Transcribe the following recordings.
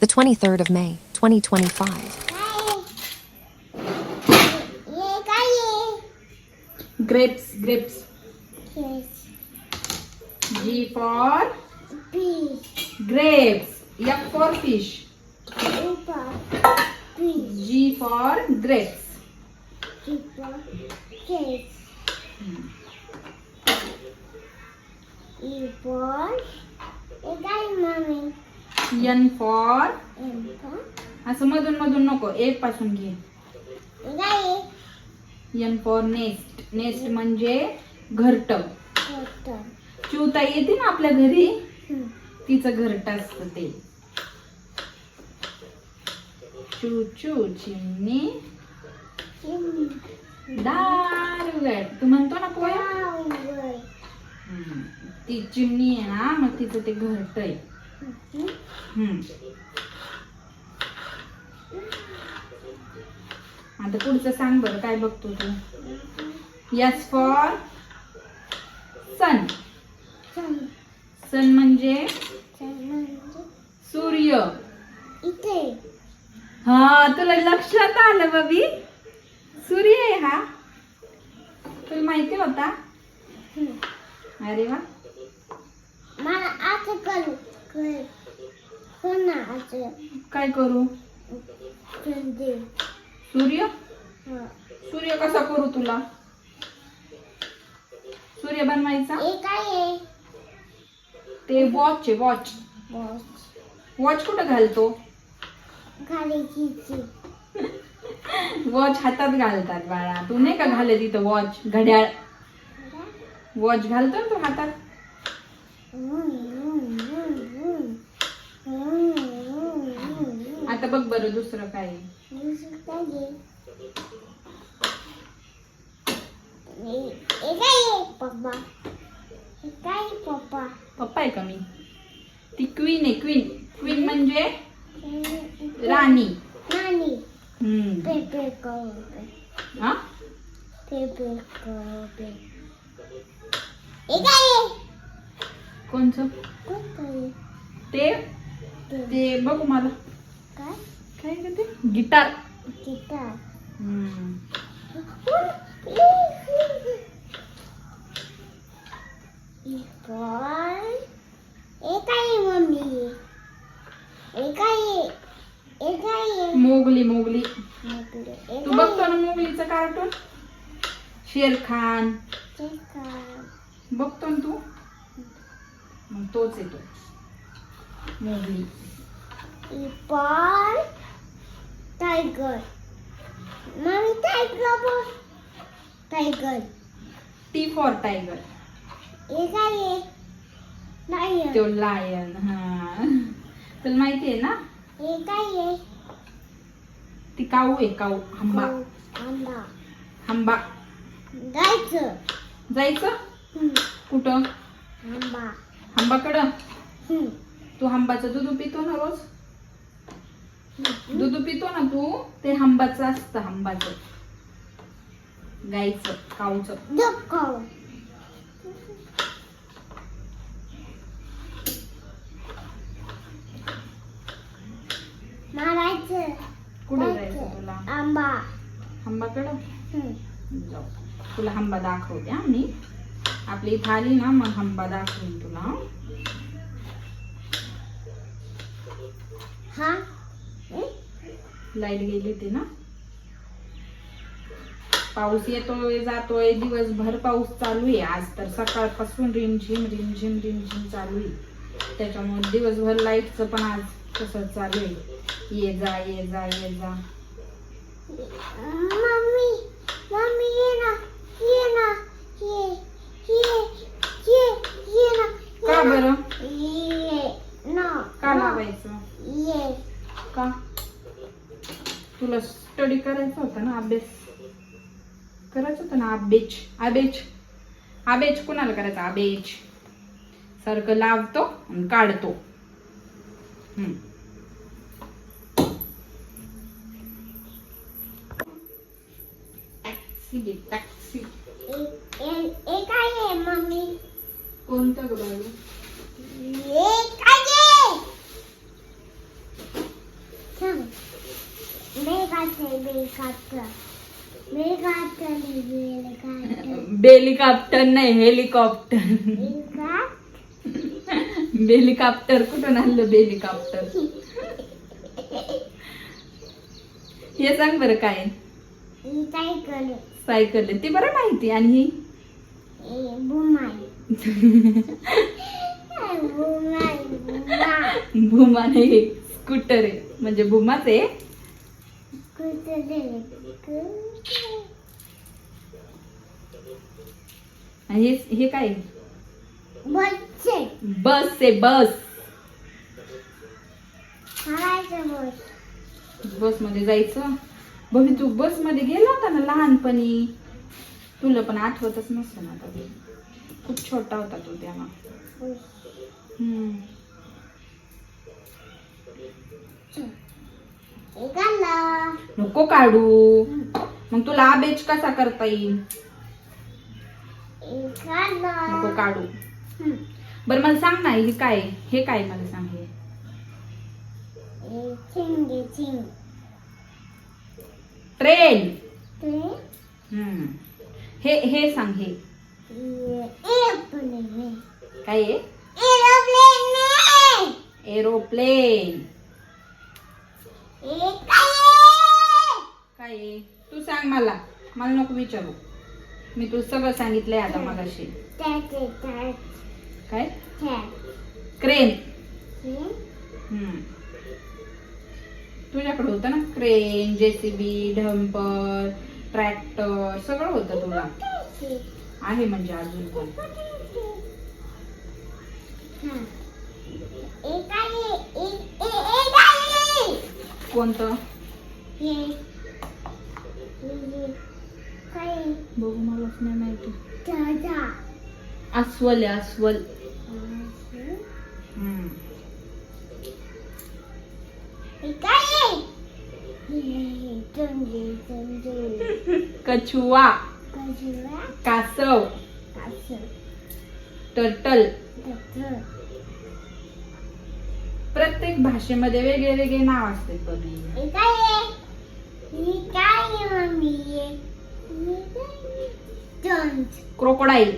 the 23rd of May, 2025. Grapes, grapes. G for B. grapes. F for fish. G for grapes. G for. E for. N for असं मधून मधून नको एक पासून घे. N for nest nest म्हणजे घरट. चिवता येते ना आपल्या घरी. तिचं घरट असत ते. चू चू चिमणी. दारुगड. तू म्हणतो ना पोया. ती चिमणी आहे ना मग तिचं ते घरट आहे. आता पुढचं सांग बरं काय बघतो तू? यस फॉर सन. सन म्हणजे? सूर्य. इथे. हा तुला लक्षात आलं बबी? सूर्य आहे हा. तुला माहिती होता? हम्म. अरे वा. मला असं करू. काय करू? सूर्य. सूर्य कसा करू तुला? सूर्य बनवायचा? ते वॉच आहे वॉच वॉच कुठं घालतो? वॉच हातात घालतात बाळा. तू नाही का घालत तिथं वॉच घड्याळ. वॉच घालतो ना तू हातात? आता बघ बरं दुसरं काय आहे. हे पप्पा हे काय पप्पा पप्पा आहे का मी? ती क्वीन आहे क्वीन क्वीन म्हणजे राणी. नानी हम्म. पेपर करू हा? पेपर करू हे काय कोणचं? कोणतं ते ते ते बघू मला. काय? काय ते गिटार. गिटार. हम्म. हे काय आहे मम्मी. काय आहे काय आहे मोगली मोगली. मोगले. हे तू बघतो ना मोगलीचं कार्टून शेर खान. आहे? काय? बघतो ना तू? मग तोच येतो. मोगली. हे बॉल टायगर मम्मी टायगर बोल टायगर टी फॉर टायगर हे काय आहे नाही तो लायन हा तुला माहिती आहे ना? हे काय आहे ती काऊ आहे काऊ. हंबा. आंबा हंबा. जायचं. जायचं? हम्म. कुठं? आंबा हंबाकडं? हम्म. तू हंबाचं दूध पितो ना रोज? दूध पितो ना तू? ते हंबाचं असतं हंबाचं. गाईचं काऊचं. मारायचं. कुठे जायचं तुला? आंबा. हंबाकडं? हम्म. जाऊ. तुला हंबा दाखवते हा मी. आपली इथं आली ना मग हंबा दाखवेन तुला. हं? लाइट गेली होती ना. पाऊस येतोय जातोय दिवसभर पाऊस चालू आहे. आज तर सकाळपासून रिमझिम रिमझिम रिमझिम चालू आहे. त्याच्यामुळे दिवसभर लाईटचं पण आज तसंच चालू आहे. ये जा ये जा ये जा. मम्मी मम्मी ये ना ये ना ये ये ये ये ना का बरं? ये ना का. लावायचं? ये. का? तुला स्टडी करायचा होता ना अभ्यास? करायचं होतं ना अभ्यास? अभ्यास? अभ्यास कुणाला करायचा? अभ्यास. सारखं लावतो आणि काढतो. हम्म. टॅक्सी घे, टॅक्सी कोणतं गं बाळू? ए काय आहे सांग बेकाचे बेकाचं बेकाचं बेकाचं बेलिकॉप्टर नाही हेलिकॉप्टर बेलिकॉप्टर कुठून आणलं बेलिकॉप्टर हे सांग बरं काय सायकल सायकल ती बरं माहिती आणि ही? भूमा नाही. स्कूटर आहे. म्हणजे भूमाच आहे. आणि हे हे काय बस आहे? बस बस बस. मध्ये जायचं. बघ तू बसमध्ये गेला होता ना लहानपणी? तुला पण आठवतच नसतं ना आता. खूप छोटा होता तू तेव्हा हम्म. नको काढू. मग तुला आबेज कसा करता येईल? नको काढू. बरं मला सांग ना हे काय? हे काय मला सांग हे? ट्रेन. हे हे सांग हे. काय आहे एरोप्लेन एरोप्लेन. काय काय तू सांग मला. मला नको विचारू. मी तुला सगळं सांगितलंय आता मगाशी. काय? क्रेन तुझ्याकडे होतं ना क्रेन जेसीबी डंपर ट्रॅक्टर सगळं होतं तुला. आहे म्हणजे अजून पण. कोणतं बघू मलाच नाही माहिती अस्वल आहे अस्वल हम्म. कछुआ कासव टर्टल प्रत्येक भाषेमध्ये वेगळे वेगळे नाव असते कधी क्रोकोडाईल.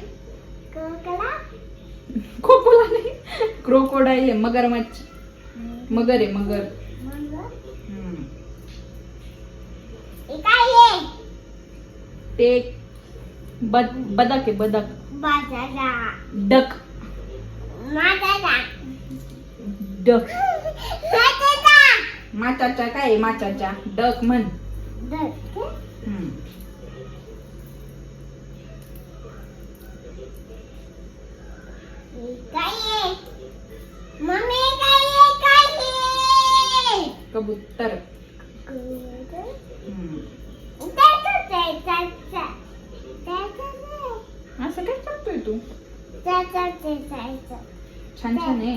खोकोला नाही. क्रोकोडाईल आहे मगरमच्छ मगर आहे मगर. ते बद बदक आहे बदक. डक. डक. माचाच्या काय आहे? माचाच्या डक म्हण. कबूतर. असं काय करतोय तू? छान छान आहे.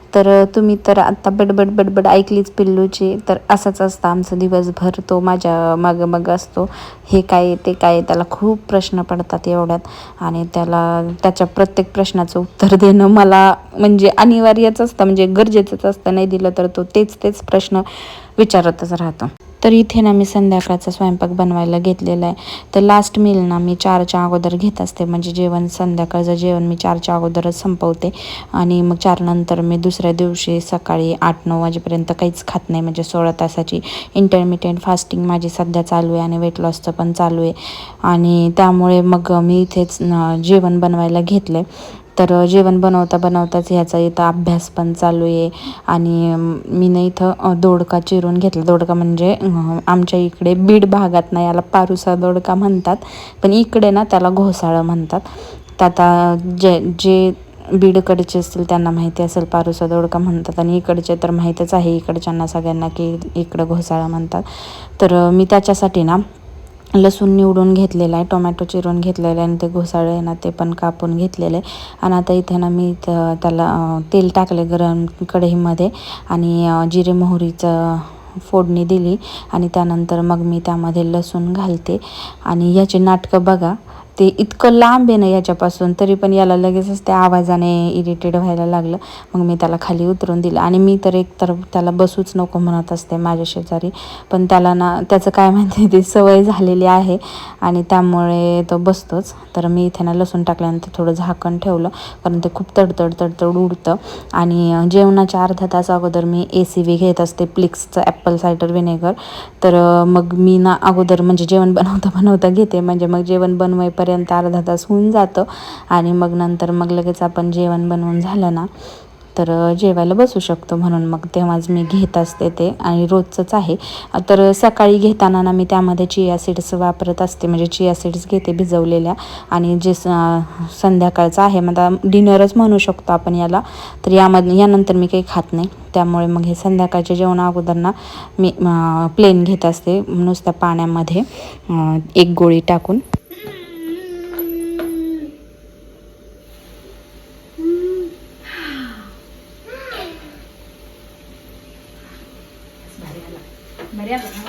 तर तुम्ही तर आत्ता बडबड बडबड ऐकलीच पिल्लूची. तर असंच असतं आमचं दिवसभर. तो माझ्या मागं मग असतो. हे काय आहे, ते काय त्याला खूप प्रश्न पडतात एवढ्यात. आणि त्याला त्याच्या प्रत्येक प्रश्नाचं उत्तर देणं मला म्हणजे अनिवार्यच असतं. म्हणजे गरजेचंच असतं. नाही दिलं तर तो तेच तेच प्रश्न विचारतच राहतो. तर इथे ना मी संध्याकाळचा स्वयंपाक बनवायला घेतलेला आहे. तर लास्ट मील ना मी चारच्या अगोदर घेत असते. म्हणजे जेवण संध्याकाळचं जेवण मी चारच्या अगोदरच संपवते. आणि मग चारनंतर मी दुसऱ्या दिवशी सकाळी आठ नऊ वाजेपर्यंत काहीच खात नाही. म्हणजे सोळा तासाची इंटरमिडियंट फास्टिंग माझी सध्या चालू आहे आणि वेट लॉसचं पण चालू आहे. आणि त्यामुळे मग मी इथेच जेवण बनवायला घेतलं आहे तर जेवण बनवता बनवताच ह्याचा इथं अभ्यास पण चालू आहे. आणि मी ना इथं दोडका चिरून घेतला. दोडका म्हणजे आमच्या इकडे बीड भागात ना याला पारुसा दोडका म्हणतात. पण इकडे ना त्याला घोसाळं म्हणतात. तर आता जे जे बीडकडचे असतील त्यांना माहिती असेल पारुसा दोडका म्हणतात. आणि इकडचे तर माहीतच आहे इकडच्यांना सगळ्यांना की इकडं घोसाळा म्हणतात. तर मी त्याच्यासाठी ना लसूण निवडून घेतलेला आहे टोमॅटो चिरून घेतलेलं आहे आणि ते घोसाळे ना ते पण कापून घेतलेले आहे. आणि आता इथे ना मी त्याला तेल टाकले गरम कढईमध्ये आणि जिरे मोहरीचं फोडणी दिली आणि त्यानंतर मग मी त्यामध्ये लसूण घालते. आणि याचे नाटकं बघा. ते इतकं लांब आहे ना याच्यापासून तरी पण याला लगेचच त्या आवाजाने इरिटेड व्हायला लागलं. मग मी त्याला खाली उतरून दिलं. आणि मी तर एक तर त्याला बसूच नको म्हणत असते माझ्या शेजारी. पण त्याला ना त्याचं काय माहिती ती सवय झालेली आहे. आणि त्यामुळे तो बसतोच. तर मी इथे ना लसूण टाकल्यानंतर थोडं झाकण ठेवलं. कारण ते खूप तडतड तडतड उडतं. आणि जेवणाच्या अर्धा तास अगोदर मी ए सी व्ही घेत असते प्लिक्सचं ॲपल सायडर विनेगर तर मग मी ना अगोदर म्हणजे जेवण बनवता बनवता घेते. म्हणजे मग जेवण बनवायपर्यंत अर्धा तास होऊन जातं. आणि मग नंतर मग लगेच आपण जेवण बनवून झालं ना तर जेवायला बसू शकतो म्हणून मग तेव्हाच मी घेत असते ते. आणि रोजचंच आहे. तर सकाळी घेताना ना मी त्यामध्ये चिया सीड्स वापरत असते. म्हणजे चिया सीड्स घेते भिजवलेल्या. आणि जे स संध्याकाळचं आहे मग आता डिनरच म्हणू शकतो आपण याला. तर यामध्ये यानंतर मी काही खात नाही. त्यामुळे मग हे संध्याकाळच्या जेवणा अगोदर ना मी प्लेन घेत असते. नुसत्या पाण्यामध्ये एक गोळी टाकून. viaje.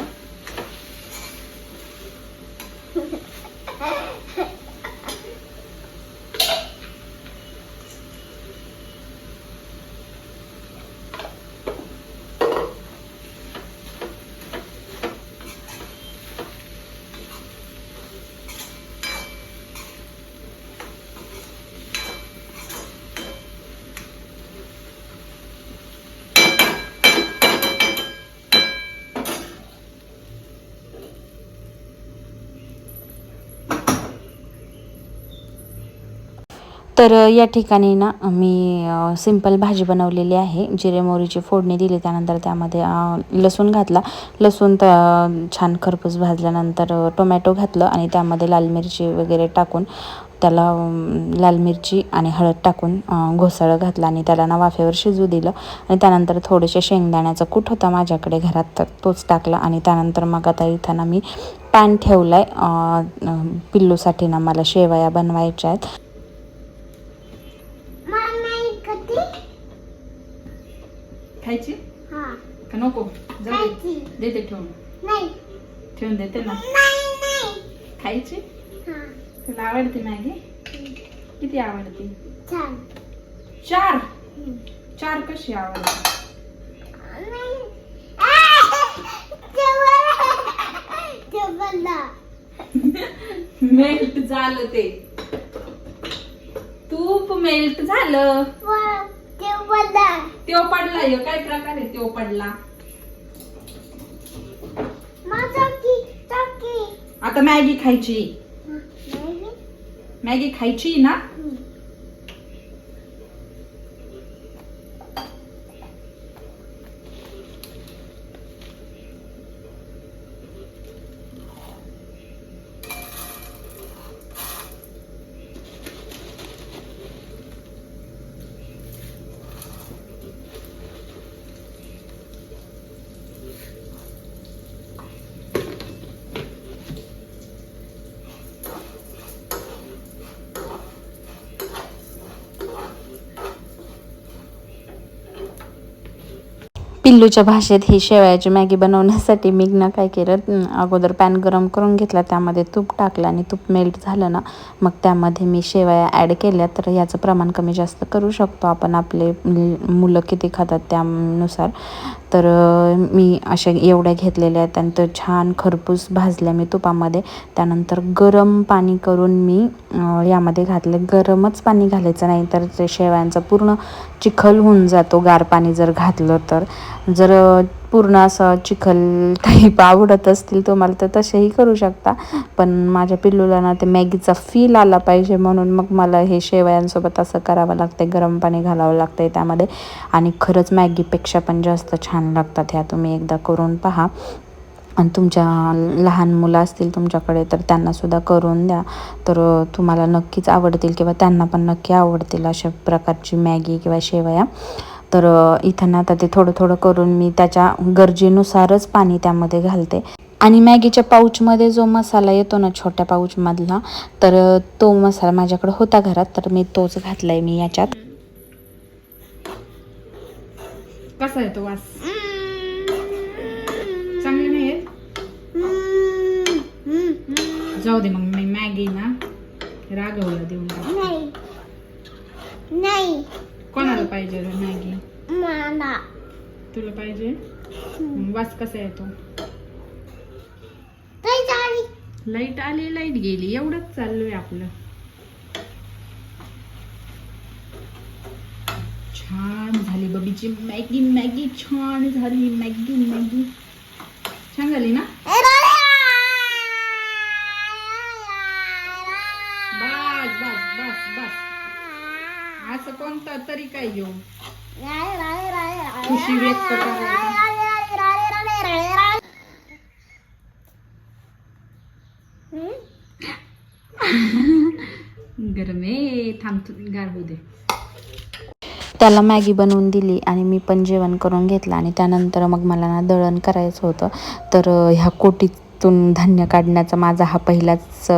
तर या ठिकाणी ना मी सिंपल भाजी बनवलेली आहे. जिरे मोहरीची फोडणी दिली त्यानंतर त्यामध्ये लसूण घातला. लसूण त छान खरपूस भाजल्यानंतर टोमॅटो घातलं आणि त्यामध्ये लाल मिरची वगैरे टाकून त्याला लाल मिरची आणि हळद टाकून घोसाळं घातलं आणि त्याला ना वाफेवर शिजू दिलं. आणि त्यानंतर थोडेसे शेंगदाण्याचा कूट होता माझ्याकडे घरात तर तोच टाकला. आणि त्यानंतर मग आता इथं ना मी पॅन ठेवला आहे पिल्लूसाठी ना मला शेवया बनवायच्या आहेत मम्मी कधी खायची? हा. का नको? जाऊ दे. देते ठेवून. नाही. ठेवून देते ना. नाही नाही. खायची? हा. तुला आवडते मॅगी? किती आवडते? चार. चार? कशी आवडते? मेल्ट झालं ते. तूप मेल्ट झालं. जेवणला त्यो पडला ह्यो काय प्रकार आहे त्यो पडला? माझा की टाकी आता मॅगी खायची. मॅगी खायची ना? पिल्लूच्या भाषेत ही शेवयाची मॅगी बनवण्यासाठी मी ना काय केलं अगोदर पॅन गरम करून घेतला त्यामध्ये तूप टाकलं आणि तूप मेल्ट झालं ना मग त्यामध्ये मी शेवया ॲड केल्या तर याचं प्रमाण कमी जास्त करू शकतो आपण. आपले मुलं किती खातात त्यानुसार. तर मी अशा एवढ्या घेतलेल्या आहेत त्यानंतर छान खरपूस भाजल्या मी तुपामध्ये. त्यानंतर गरम पाणी करून मी यामध्ये घातले. गरमच पाणी घालायचं नाही तर ते शेवयांचा पूर्ण चिखल होऊन जातो गार पाणी जर घातलं तर. जर पूर्ण असं चिखल टाईप आवडत असतील तुम्हाला तर तसेही करू शकता. पण माझ्या पिल्लूला ना ते मॅगीचा फील आला पाहिजे म्हणून मग मला हे शेवयांसोबत असं करावं लागतं गरम पाणी घालावं लागतं त्यामध्ये. आणि खरंच मॅगीपेक्षा पण जास्त छान लागतात ह्या तुम्ही एकदा करून पहा. आणि तुमच्या लहान मुलं असतील तुमच्याकडे तर त्यांनासुद्धा करून द्या. तर तुम्हाला नक्कीच आवडतील किंवा त्यांना पण नक्की आवडतील अशा प्रकारची मॅगी किंवा शेवया. तर इथं ना आता ते थोडं थोडं करून मी त्याच्या गरजेनुसारच पाणी त्यामध्ये घालते. आणि मॅगीच्या पाऊचमध्ये जो मसाला येतो ना छोट्या पाऊचमधला तर तो मसाला माझ्याकडे होता घरात तर मी तोच घातलाय मी याच्यात. कसा येतो वास? चांगले नाही येत जाऊ दे मग मी मॅगी ना राघवला देऊन नाही. कोणाला पाहिजे रे मॅगी? मला. तुला पाहिजे? वास कसा येतो? काही झाली लाइट आली लाइट गेली. एवढंच चाललोय आपलं. छान झाली बबीची मॅगी मॅगी छान झाली मॅगी मॅगी. छान झाली ना बस बस बस बस कोणता तरी काय घेऊ खुशी व्यक्त करायला. गरम दे. त्याला मॅगी बनवून दिली आणि मी पण जेवण करून घेतलं आणि त्यानंतर मग मला ना दळण करायचं होतं. तर ह्या त्यातून धान्य काढण्याचा माझा हा पहिलाच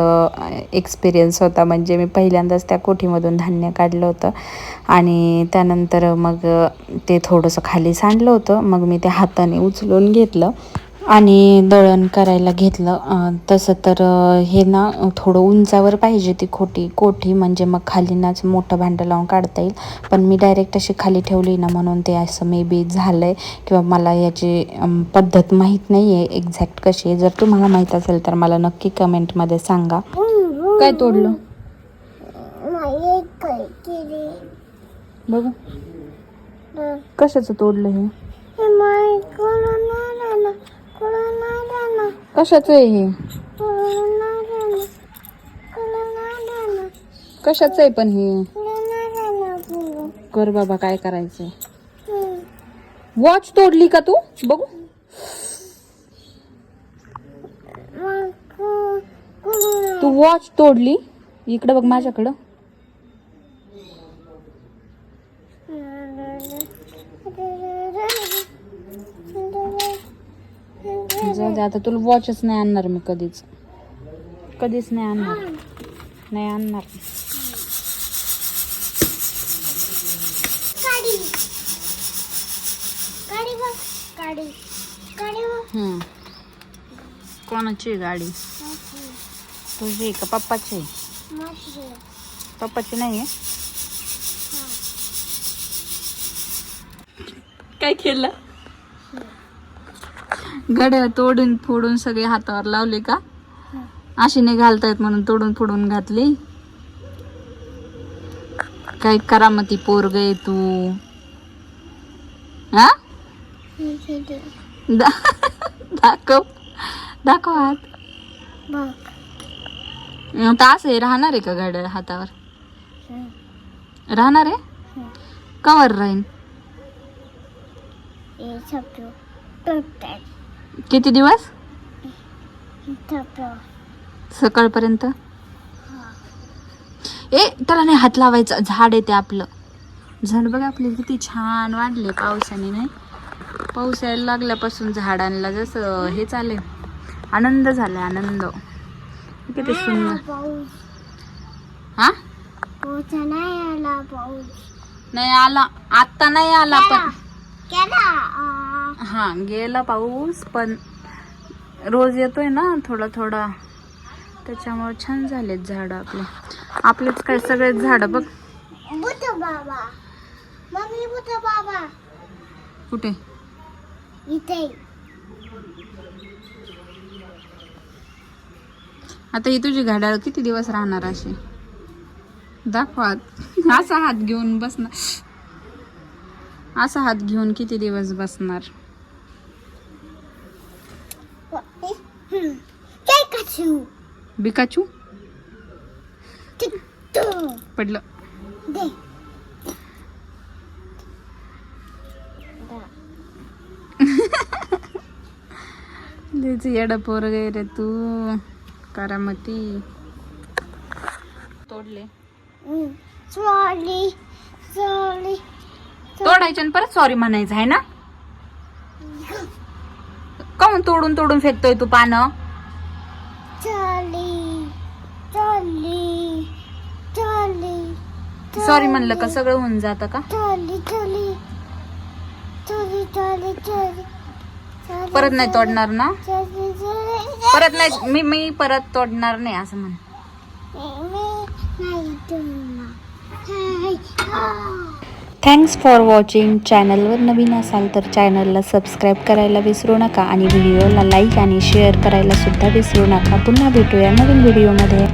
एक्सपिरियन्स होता. म्हणजे मी पहिल्यांदाच त्या कोठीमधून धान्य काढलं होतं. आणि त्यानंतर मग ते थोडंसं खाली सांडलं होतं. मग मी ते हाताने उचलून घेतलं. आणि दळण करायला घेतलं. तसं तर हे ना थोडं उंचावर पाहिजे ती खोटी. कोठी म्हणजे मग खाली नाच मोठं भांडं लावून काढता येईल. पण मी डायरेक्ट अशी खाली ठेवली ना म्हणून ते असं मे बी झालं आहे किंवा मला याची पद्धत माहीत नाही आहे एक्झॅक्ट कशी आहे. जर तुम्हाला माहीत असेल तर मला नक्की कमेंटमध्ये सांगा. काय तोडलं? बघ. कशाचं तोडलं हे? कशाचं आहे हे कशाचं आहे पण हे. कर बाबा काय करायचंय? वॉच तोडली का तू? बघू. तू वॉच तोडली? इकडे बघ माझ्याकडं. जाऊ दे आता तुला वॉचच नाही आणणार मी कधीच. कधीच नाही आणणार. नाही आणणार. हम्म. कोणाची आहे गाडी? तुझी आहे का पप्पाची? आहे? पप्पाची नाही आहे? काय केलं? गड्या तोडून फोडून सगळे हातावर लावले का? अशी नाही घालतायत म्हणून तोडून फोडून घातली. काय ती पोरग आहे तू. हा? दा- दाखव. दाखव हात. तास आहे राहणार आहे का गाड्या हातावर? राहणार आहे? कवर राहीन. हे किती दिवस? सकाळपर्यंत? ए त्याला नाही हात लावायचा. झाड आहे ते आपलं. झाड बघा आपले किती छान वाढले. पावसाने नाही? पाऊस यायला लागल्यापासून झाडांना जसं हे चालेल आनंद झालाय आनंद. किती सुंदर. पाऊस. हा? नाही आला पाऊस. नाही आला. आत्ता नाही आला पण हा गेला पाऊस पण रोज येतोय ना थोडा थोडा. त्याच्यामुळे छान झालेत झाड आपले. आपलेच काय सगळेच झाड बघ. बाबा. मम्मी बुद्ध बाबा. कुठे? इथे. आता ही तुझी घड्याळ किती दिवस राहणार अशी? दाखवा. असा हात घेऊन बसणार. असा हात घेऊन किती दिवस बसणार? बिकाचू? पडलं. दे. येडा पोर रे तू. करामती. तोडले. सॉरी सॉरी तोडायचे आणि परत सॉरी म्हणायचं आहे ना? काऊन तोडून तोडून फेकतोय तू पानं? सॉरी म्हणलं का? सगळं होऊन जातं का? चली चली चली चली चली चली परत नाही तोडणार ना? परत नाही मी मी परत तोडणार नाही असं म्हण. थँक्स फॉर वॉचिंग चॅनलवर नवीन असाल तर चॅनलला सबस्क्राईब करायला विसरू नका आणि व्हिडिओला लाईक आणि शेअर करायला सुद्धा विसरू नका. पुन्हा भेटूया नवीन व्हिडिओमध्ये